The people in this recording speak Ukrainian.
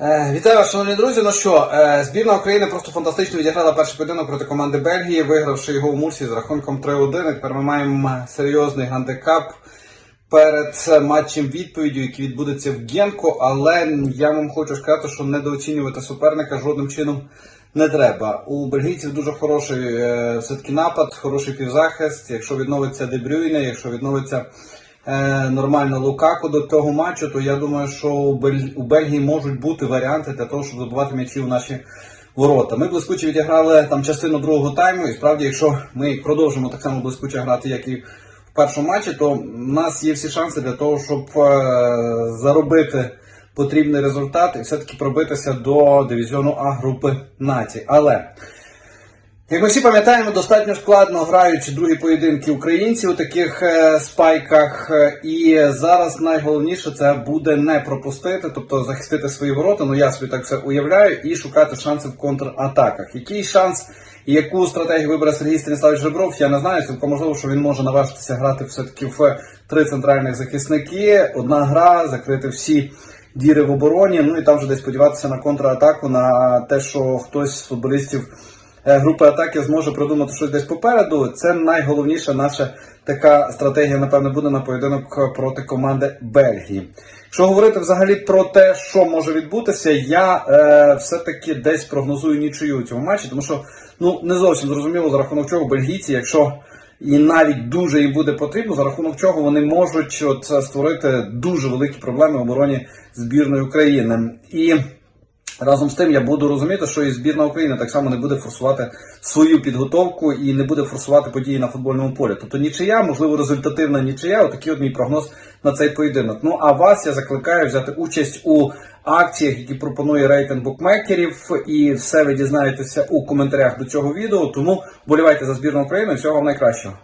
Е, Вітаю вас, шановні друзі. Ну що, е, збірна України просто фантастично відіграла перший поєдинок проти команди Бельгії, вигравши його в Мурсі з рахунком 3-1. І Тепер ми маємо серйозний гандикап перед е, матчем відповіддю, який відбудеться в Генку. Але я вам хочу сказати, що недооцінювати суперника жодним чином не треба. У бельгійців дуже хороший все-таки напад, хороший півзахист. Якщо відновиться Дебрюйне, якщо відновиться нормально Лукаку до того матчу, то я думаю, що у, Бель... Бельгії можуть бути варіанти для того, щоб забивати м'ячі у наші ворота. Ми блискуче відіграли там частину другого тайму, і справді, якщо ми продовжимо так само блискуче грати, як і в першому матчі, то в нас є всі шанси для того, щоб е, заробити потрібний результат і все-таки пробитися до дивізіону А групи націй. Але як ми всі пам'ятаємо, достатньо складно граючи другі поєдинки українці у таких е, спайках. Е, І зараз найголовніше це буде не пропустити, тобто захистити свої ворота. Ну я собі так все уявляю, і шукати шанси в контратаках. Який шанс і яку стратегію вибере Сергій Станіславович Жебров, я не знаю. Цілком можливо, що він може наважитися грати все-таки в три центральних захисники, одна гра, закрити всі діри в обороні. Ну і там вже десь сподіватися на контратаку, на те, що хтось з футболістів групи атаки зможе придумати щось десь попереду. Це найголовніша наша така стратегія, напевно, буде на поєдинок проти команди Бельгії. Якщо говорити взагалі про те, що може відбутися, я е, все-таки десь прогнозую нічию у цьому матчі, тому що ну не зовсім зрозуміло за рахунок чого бельгійці, якщо і навіть дуже їм буде потрібно, за рахунок чого вони можуть от, створити дуже великі проблеми в обороні збірної України. І Разом з тим я буду розуміти, що і збірна України так само не буде форсувати свою підготовку і не буде форсувати події на футбольному полі. Тобто нічия, можливо, результативна нічия. Отакий от мій прогноз на цей поєдинок. Ну а вас я закликаю взяти участь у акціях, які пропонує рейтинг букмекерів, і все ви дізнаєтеся у коментарях до цього відео. Тому болівайте за збірну України. Всього вам найкращого.